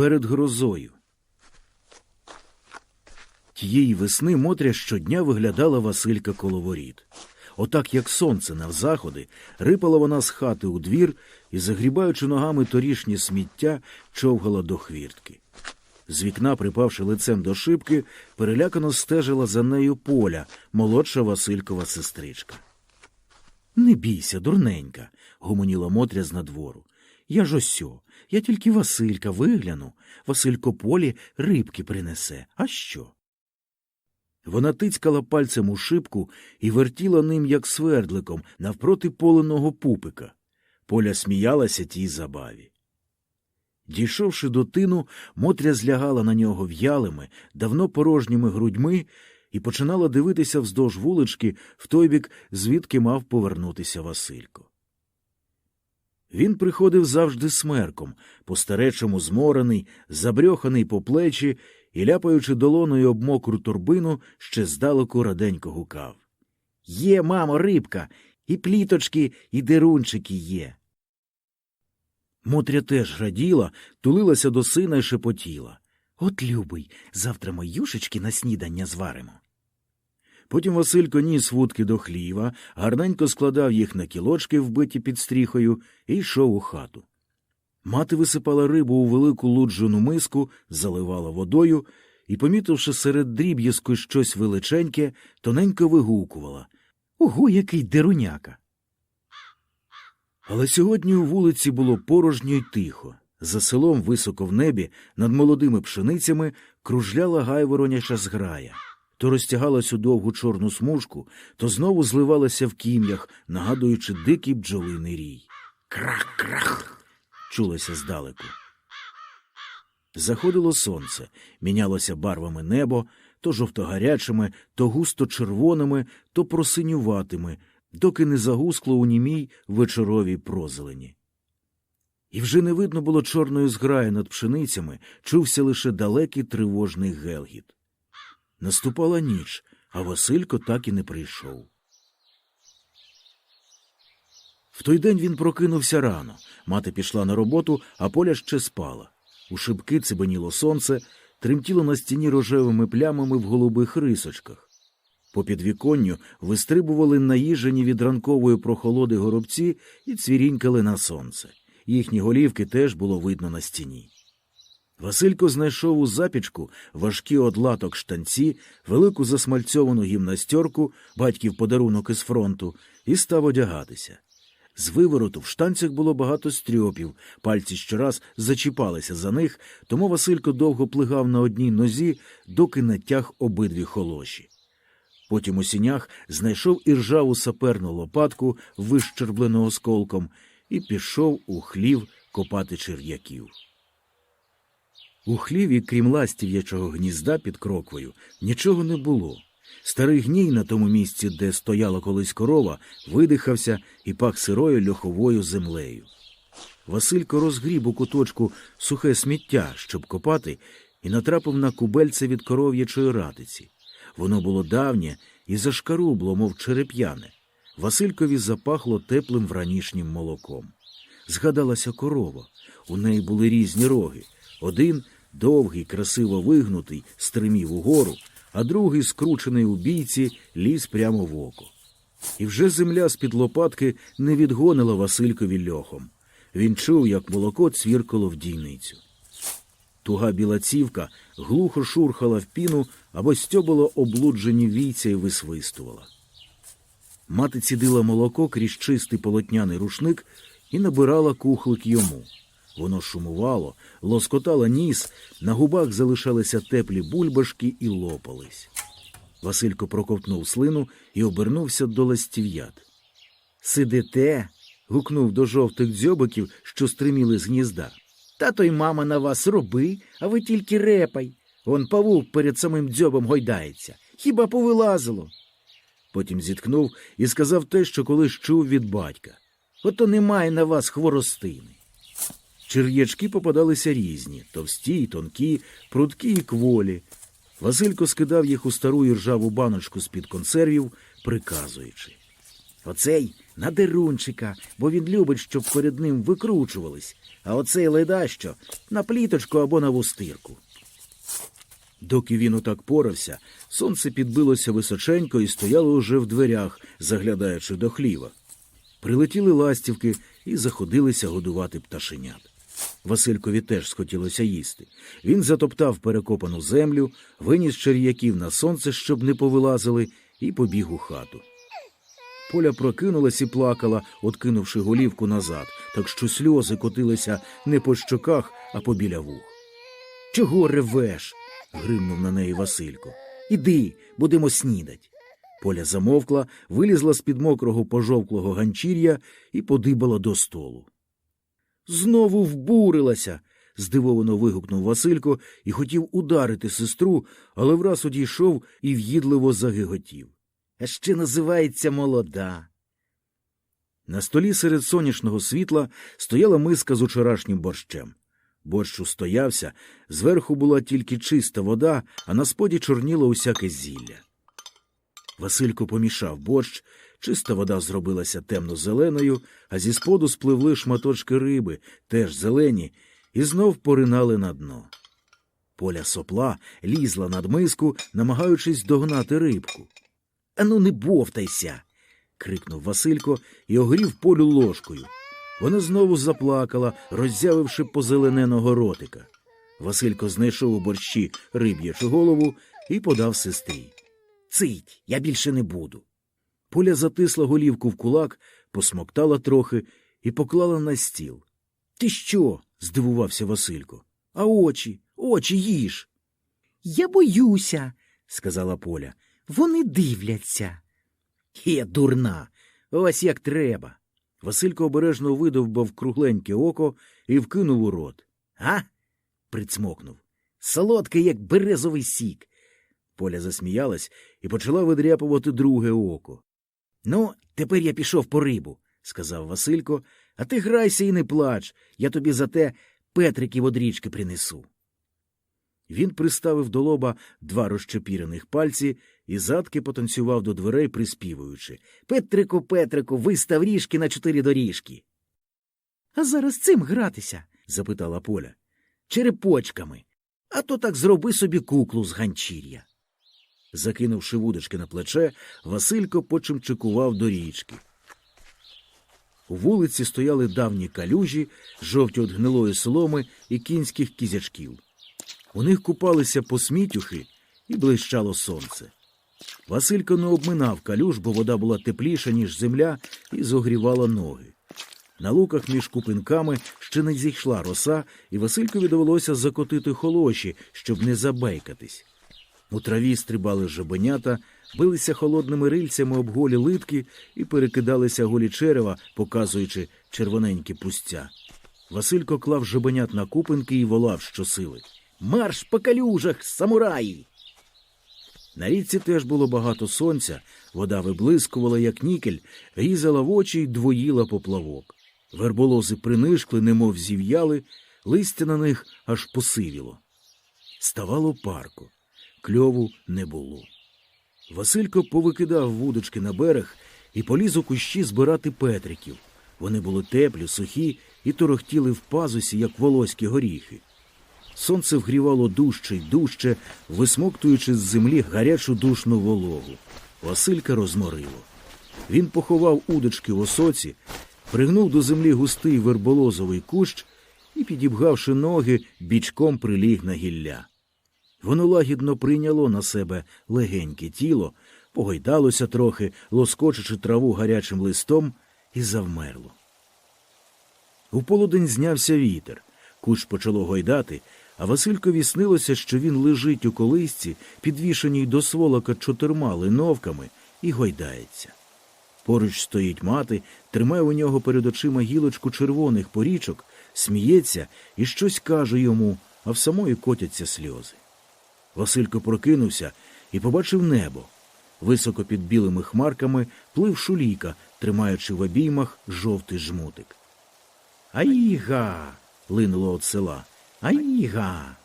перед грозою. Тієї весни Мотря щодня виглядала Василька коло воріт. Отак, як сонце навзаходи, рипала вона з хати у двір і, загрібаючи ногами торішнє сміття, човгала до хвіртки. З вікна, припавши лицем до шибки, перелякано стежила за нею поля, молодша Василькова сестричка. Не бійся, дурненька, гомоніла Мотря з надвору. Я ж осьо, я тільки Василька вигляну. Василько полі рибки принесе. А що? Вона тицькала пальцем у шибку і вертіла ним, як свердликом, навпроти поленого пупика. Поля сміялася тій забаві. Дійшовши до тину, Мотря злягала на нього в'ялими, давно порожніми грудьми і починала дивитися вздовж вулички в той бік, звідки мав повернутися Василько. Він приходив завжди смерком, по-старечому зморений, забрьоханий по плечі і, ляпаючи долоною об мокру торбину, ще здалеку раденько гукав. Є, мамо, рибка, і пліточки, і дерунчики є. Мотря теж раділа, тулилася до сина і шепотіла. От, любий, завтра ми юшечки на снідання зваримо. Потім Василько ніс вудки до хліва, гарненько складав їх на кілочки, вбиті під стріхою, і йшов у хату. Мати висипала рибу у велику луджену миску, заливала водою і, помітивши серед дріб'язку щось величеньке, тоненько вигукувала Ого, який деруняка. Але сьогодні у вулиці було порожньо й тихо. За селом, високо в небі, над молодими пшеницями, кружляла гайвороняча зграя. То розтягалась у довгу чорну смужку, то знову зливалася в кім'ях, нагадуючи дикий бджолиний рій. Крах-крах. чулося здалеку. Заходило сонце, мінялося барвами небо, то жовтогарячими, то густо червоними, то просинюватими, доки не загускло у німій вечоровій прозелені. І вже не видно було чорної зграї над пшеницями, чувся лише далекий тривожний гелгіт. Наступала ніч, а Василько так і не прийшов. В той день він прокинувся рано. Мати пішла на роботу, а поля ще спала. У шибки цибеніло сонце, тремтіло на стіні рожевими плямами в голубих рисочках. По підвіконню вистрибували наїжені від ранкової прохолоди горобці і цвірінькали на сонце. Їхні голівки теж було видно на стіні. Василько знайшов у запічку важкі одлаток штанці, велику засмальцьовану гімнастерку, батьків подарунок із фронту, і став одягатися. З вивороту в штанцях було багато стрьопів, пальці щораз зачіпалися за них, тому Василько довго плигав на одній нозі, доки натяг обидві холоші. Потім у сінях знайшов і ржаву саперну лопатку, вищерблену осколком, і пішов у хлів копати черв'яків. У хліві, крім ластів'ячого гнізда під кроквою, нічого не було. Старий гній на тому місці, де стояла колись корова, видихався і пах сирою льоховою землею. Василько розгріб у куточку сухе сміття, щоб копати, і натрапив на кубельце від коров'ячої ратиці. Воно було давнє і зашкарубло, мов череп'яне. Василькові запахло теплим вранішнім молоком. Згадалася корова. У неї були різні роги. Один довгий, красиво вигнутий, стримів угору, а другий, скручений у бійці, ліз прямо в око. І вже земля з-під лопатки не відгонила Василькові льохом. Він чув, як молоко цвіркало в дійницю. Туга біла цівка глухо шурхала в піну або стьобало облуджені війця і висвистувала. Мати цідила молоко крізь чистий полотняний рушник і набирала кухлик йому. Воно шумувало, лоскотало ніс, на губах залишалися теплі бульбашки і лопались. Василько проковтнув слину і обернувся до ластів'ят. Сидите? гукнув до жовтих дзьобиків, що стриміли з гнізда. Тато й мама на вас роби, а ви тільки репай. Он павук перед самим дзьобом гойдається. Хіба повилазило? Потім зітхнув і сказав те, що колись чув від батька. Ото немає на вас хворостини. Чер'ячки попадалися різні товсті тонкі, прудкі й кволі. Василько скидав їх у стару іржаву баночку з-під консервів, приказуючи. Оцей На дерунчика, бо він любить, щоб перед ним викручувались, а оцей ледащо на пліточку або на вустирку. Доки він отак порався, сонце підбилося височенько і стояло уже в дверях, заглядаючи до хліва. Прилетіли ластівки і заходилися годувати пташенят. Василькові теж схотілося їсти. Він затоптав перекопану землю, виніс черв'яків на сонце, щоб не повилазили, і побіг у хату. Поля прокинулась і плакала, откинувши голівку назад, так що сльози котилися не по щоках, а по біля вух. Чого ревеш? гримнув на неї Василько. Іди, будемо снідать. Поля замовкла, вилізла з під мокрого пожовклого ганчір'я і подибала до столу. Знову вбурилася. здивовано вигукнув Василько і хотів ударити сестру, але враз одійшов і в'їдливо загиготів. А ще називається молода. На столі серед сонячного світла стояла миска з учорашнім борщем. Борщ устоявся, зверху була тільки чиста вода, а на споді чорніло усяке зілля. Василько помішав борщ, чиста вода зробилася темно-зеленою, а зі споду спливли шматочки риби, теж зелені, і знов поринали на дно. Поля сопла лізла над миску, намагаючись догнати рибку. Ану, не бовтайся. крикнув Василько і огрів полю ложкою. Вона знову заплакала, роззявивши позелененого ротика. Василько знайшов у борщі риб'ячу голову і подав сестрі. Цить, я більше не буду. Поля затисла голівку в кулак, посмоктала трохи і поклала на стіл. Ти що? здивувався Василько. А очі, очі їж. Я боюся, сказала Поля. вони дивляться. Є дурна, ось як треба. Василько обережно видовбав кругленьке око і вкинув у рот. А? прицмокнув. Солодкий, як березовий сік. Поля засміялась і почала видряпувати друге око. Ну, тепер я пішов по рибу, сказав Василько, а ти грайся і не плач. Я тобі за те Петриків од річки принесу. Він приставив до лоба два розчепірених пальці і задки потанцював до дверей, приспівуючи Петрику, Петрику, вистав ріжки на чотири доріжки. А зараз цим гратися. запитала Поля. Черепочками. А то так зроби собі куклу з ганчір'я. Закинувши вудочки на плече, Василько почимчикував до річки. У вулиці стояли давні калюжі, жовті від гнилої соломи і кінських кізячків. У них купалися посмітюхи і блищало сонце. Василько не обминав калюж, бо вода була тепліша, ніж земля, і зогрівала ноги. На луках між купинками ще не зійшла роса, і Василькові довелося закотити холоші, щоб не забейкатись. У траві стрибали жабенята, билися холодними рильцями об голі литки і перекидалися голі черева, показуючи червоненькі пустця. Василько клав жабенят на купинки і волав щосили. Марш по калюжах, самураї! На річці теж було багато сонця, вода виблискувала, як нікель, різала в очі й двоїла поплавок. Верболози принишкли, немов зів'яли, листя на них аж посивіло. Ставало парко, кльову не було. Василько повикидав вудочки на берег і поліз у кущі збирати петриків. Вони були теплі, сухі і торохтіли в пазусі, як волоські горіхи. Сонце вгрівало дужче й дужче, висмоктуючи з землі гарячу душну вологу. Василька розморило. Він поховав удочки в осоці, пригнув до землі густий верболозовий кущ і, підібгавши ноги, бічком приліг на гілля. Воно лагідно прийняло на себе легеньке тіло, погойдалося трохи, лоскочучи траву гарячим листом, і завмерло. У полудень знявся вітер. Кущ почало гойдати, а Василькові снилося, що він лежить у колисці, підвішеній до сволока чотирма линовками, і гойдається. Поруч стоїть мати, тримає у нього перед очима гілочку червоних порічок, сміється і щось каже йому, а в самої котяться сльози. Василько прокинувся і побачив небо. Високо під білими хмарками плив шуліка, тримаючи в обіймах жовтий жмутик. Аїга. линуло від села. Аїга.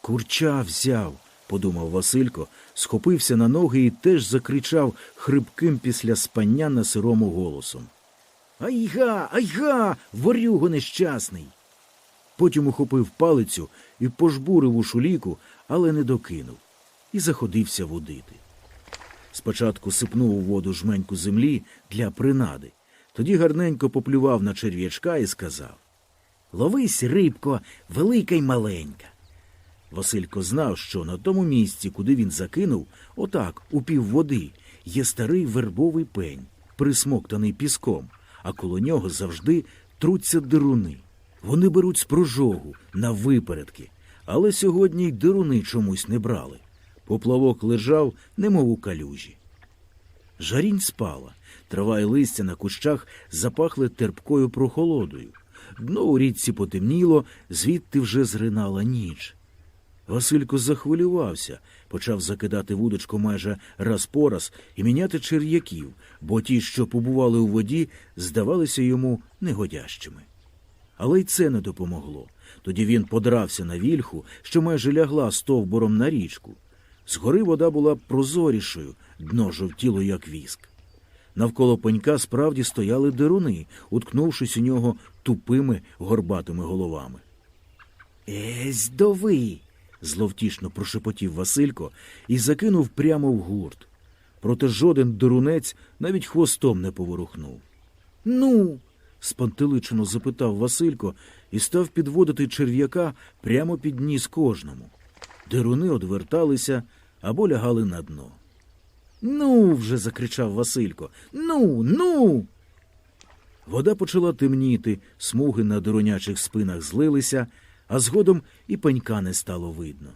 Курча взяв, подумав Василько, схопився на ноги і теж закричав хрипким після спання на сирому голосом. Айга, айга, ворюго нещасний. Потім ухопив палицю і пожбурив у шуліку, але не докинув, і заходився водити. Спочатку сипнув у воду жменьку землі для принади, тоді гарненько поплював на черв'ячка і сказав Ловись, рибко, велика й маленька. Василько знав, що на тому місці, куди він закинув, отак, у півводи, є старий вербовий пень, присмоктаний піском, а коло нього завжди труться дируни. Вони беруть з прожогу на випередки, але сьогодні й дируни чомусь не брали. Поплавок лежав, немов у калюжі. Жарінь спала, трава й листя на кущах запахли терпкою прохолодою. Дно у річці потемніло, звідти вже зринала ніч. Василько захвилювався, почав закидати вудочку майже раз по раз і міняти черв'яків, бо ті, що побували у воді, здавалися йому негодящими. Але й це не допомогло. Тоді він подрався на вільху, що майже лягла стовбуром на річку. Згори вода була прозорішою, дно жовтіло, як віск. Навколо пенька справді стояли деруни, уткнувшись у нього тупими горбатими головами. Есь дови. зловтішно прошепотів Василько і закинув прямо в гурт. Проте жоден дурунець навіть хвостом не поворухнув. Ну. Спантеличено запитав Василько і став підводити черв'яка прямо під ніс кожному. Деруни одверталися або лягали на дно. Ну. вже закричав Василько. Ну, ну. Вода почала темніти, смуги на доронячих спинах злилися, а згодом і пенька не стало видно.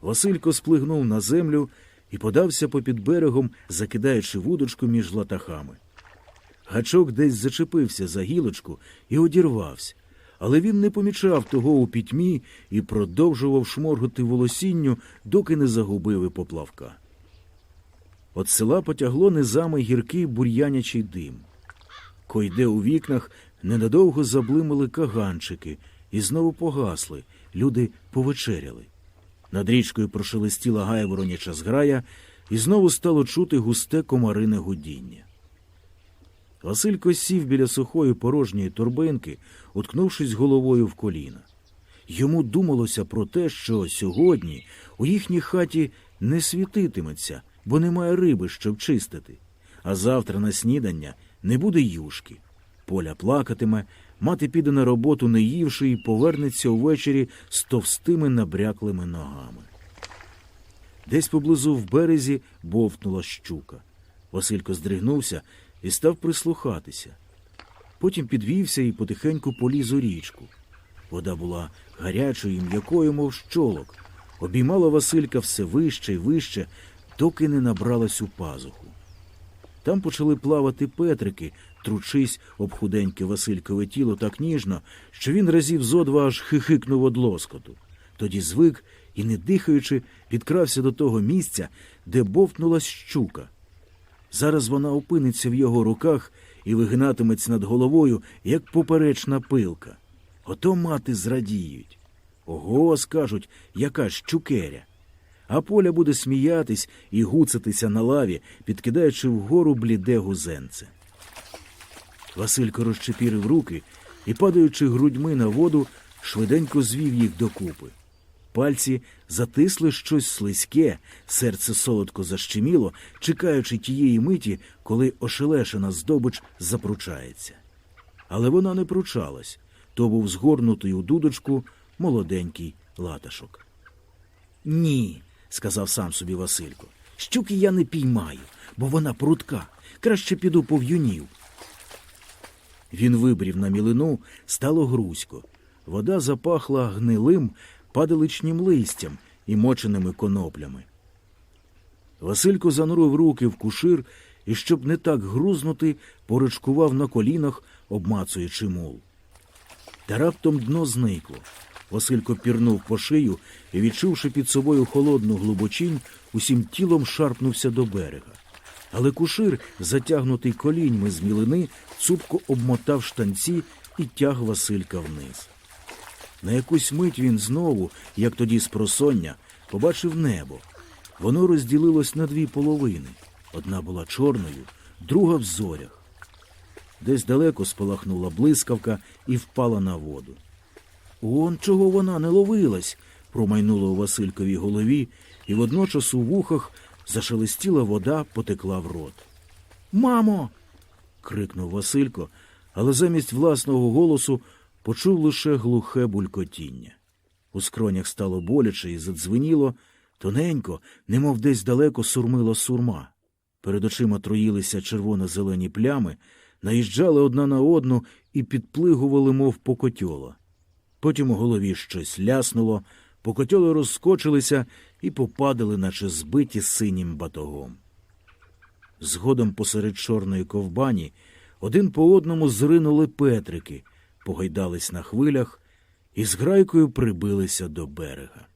Василько сплигнув на землю і подався попід берегом, закидаючи вудочку між латахами. Гачок десь зачепився за гілочку і одірвався, але він не помічав того у пітьмі і продовжував шморгати волосінню, доки не загубив і поплавка. От села потягло низами гіркий бур'янячий дим. Койде у вікнах ненадовго заблимали каганчики і знову погасли, люди повечеряли. Над річкою прошелестіла гая вороняча зграя, і знову стало чути густе комарине гудіння. Василько сів біля сухої порожньої торбинки, уткнувшись головою в коліна. Йому думалося про те, що сьогодні у їхній хаті не світитиметься, бо немає риби, щоб чистити. А завтра на снідання не буде юшки. Поля плакатиме, мати піде на роботу, не ївши, і повернеться увечері з товстими набряклими ногами. Десь поблизу в березі бовтнула щука. Василько здригнувся і став прислухатися. Потім підвівся і потихеньку поліз у річку. Вода була гарячою і м'якою, мов щолок. Обіймала Василька все вище й вище, доки не набралась у пазуху. Там почали плавати петрики, тручись об худеньке Василькове тіло так ніжно, що він разів зо два аж хихикнув од лоскоту. Тоді звик і, не дихаючи, підкрався до того місця, де бовтнулась щука. Зараз вона опиниться в його руках і вигинатиметься над головою, як поперечна пилка. Ото мати зрадіють. Ого, скажуть, яка щукеря. А поля буде сміятись і гуцатися на лаві, підкидаючи вгору бліде гузенце. Василько розчепірив руки і, падаючи грудьми на воду, швиденько звів їх докупи. Пальці затисли щось слизьке, серце солодко защеміло, чекаючи тієї миті, коли ошелешена здобич запручається. Але вона не пручалась, то був згорнутий у дудочку молоденький латашок. Ні, сказав сам собі Василько. Щуки я не піймаю, бо вона прутка. Краще піду по в'юнів. Він вибрів на мілину, стало грузько. Вода запахла гнилим, падаличнім листям і моченими коноплями. Василько занурив руки в кушир і, щоб не так грузнути, поричкував на колінах, обмацуючи мул. Та раптом дно зникло. Василько пірнув по шию і, відчувши під собою холодну глибочинь, усім тілом шарпнувся до берега. Але кушир, затягнутий коліньми з мілини, цупко обмотав штанці і тяг Василька вниз. На якусь мить він знову, як тоді з просоння, побачив небо. Воно розділилось на дві половини. Одна була чорною, друга в зорях. Десь далеко спалахнула блискавка і впала на воду. Он чого вона не ловилась, промайнуло у Васильковій голові, і водночас у вухах зашелестіла вода, потекла в рот. Мамо. крикнув Василько, але замість власного голосу почув лише глухе булькотіння. У скронях стало боляче і задзвеніло, тоненько, немов десь далеко сурмила сурма. Перед очима троїлися червоно-зелені плями, наїжджали одна на одну і підплигували, мов покотьола. Потім у голові щось ляснуло, покотьоли розскочилися і попадали, наче збиті синім батогом. Згодом посеред чорної ковбані один по одному зринули петрики, погойдались на хвилях і з грайкою прибилися до берега.